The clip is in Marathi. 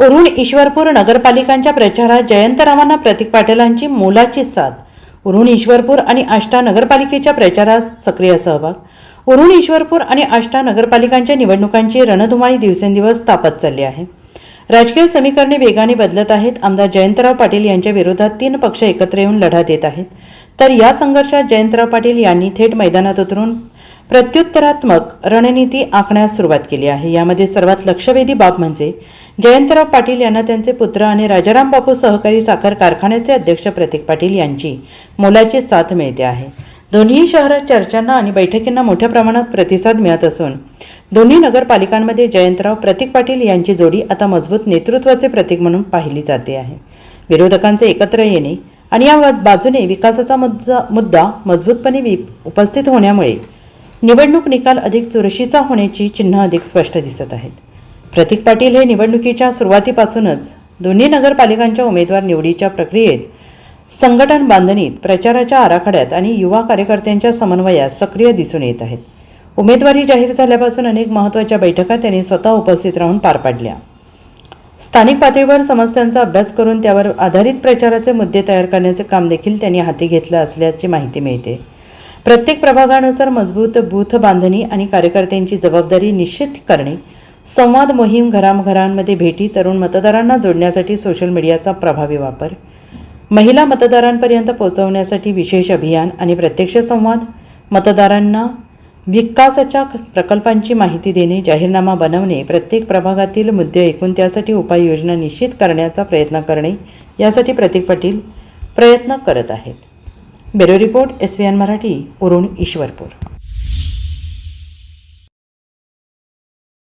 उरुण ईश्वरपूर नगरपालिकांच्या प्रचारात जयंतरावांना प्रतीक पाटीलांची मोलाची साथ. उरुण ईश्वरपूर आणि आष्टा नगरपालिकेच्या प्रचारात सक्रिय सहभाग. उरुण ईश्वरपूर आणि आष्टा नगरपालिकांच्या निवडणुकांची रणधुमाळी दिवसेंदिवस तापत चालली आहे. राजकीय समीकरणे वेगाने बदलत आहेत. आमदार जयंतराव पाटील यांच्या विरोधात तीन पक्ष एकत्र येऊन लढा देत आहेत. तर या संघर्षात जयंतराव पाटील यांनी थेट मैदानात उतरून प्रत्युत्तरात्मक रणनीती आखण्यास सुरुवात केली आहे. यामध्ये सर्वात लक्षवेधी बाब म्हणजे जयंतराव पाटील यांना त्यांचे पुत्र आणि राजाराम बापू सहकारी साखर कारखान्याचे अध्यक्ष प्रतीक पाटील यांची मोलाची साथ मिळते आहे. दोन्ही शहरात चर्चांना आणि बैठकींना मोठ्या प्रमाणात प्रतिसाद मिळत असून दोन्ही नगरपालिकांमध्ये जयंतराव प्रतीक पाटील यांची जोडी आता मजबूत नेतृत्वाचे प्रतीक म्हणून पाहिली जाते आहे. विरोधकांचे एकत्र येणे आणि या बाजूने विकासाचा मुद्दा मुद्दा मजबूतपणे वि उपस्थित होण्यामुळे निवडणूक निकाल अधिक चुरशीचा होण्याची चिन्ह अधिक स्पष्ट दिसत आहेत. प्रतीक पाटील हे निवडणुकीच्या सुरुवातीपासूनच दोन्ही नगरपालिकांच्या उमेदवार निवडीच्या प्रक्रियेत संघटन बांधणीत प्रचाराच्या आराखड्यात आणि युवा कार्यकर्त्यांच्या समन्वयात सक्रिय दिसून येत आहेत. उमेदवारी जाहीर झाल्यापासून अनेक महत्त्वाच्या बैठका त्यांनी स्वतः उपस्थित राहून पार पाडल्या. स्थानिक पातळीवर समस्यांचा अभ्यास करून त्यावर आधारित प्रचाराचे मुद्दे तयार करण्याचे काम देखील त्यांनी हाती घेतलं असल्याची माहिती मिळते. प्रत्येक प्रभागानुसार मजबूत बूथ बांधणी आणि कार्यकर्त्यांची जबाबदारी निश्चित करणे संवाद मोहीम घराघरांमध्ये भेटी तरुण मतदारांना जोडण्यासाठी सोशल मीडियाचा प्रभावी वापर महिला मतदारांपर्यंत पोहोचवण्यासाठी विशेष अभियान आणि प्रत्यक्ष संवाद मतदारांना विकासाच्या प्रकल्पांची माहिती देणे जाहीरनामा बनवणे प्रत्येक प्रभागातील मुद्दे ऐकून त्यासाठी उपाययोजना निश्चित करण्याचा प्रयत्न करणे यासाठी प्रतीक पाटील प्रयत्न करत आहेत. Bureau report S V N Marathi Urun Ishwarpur.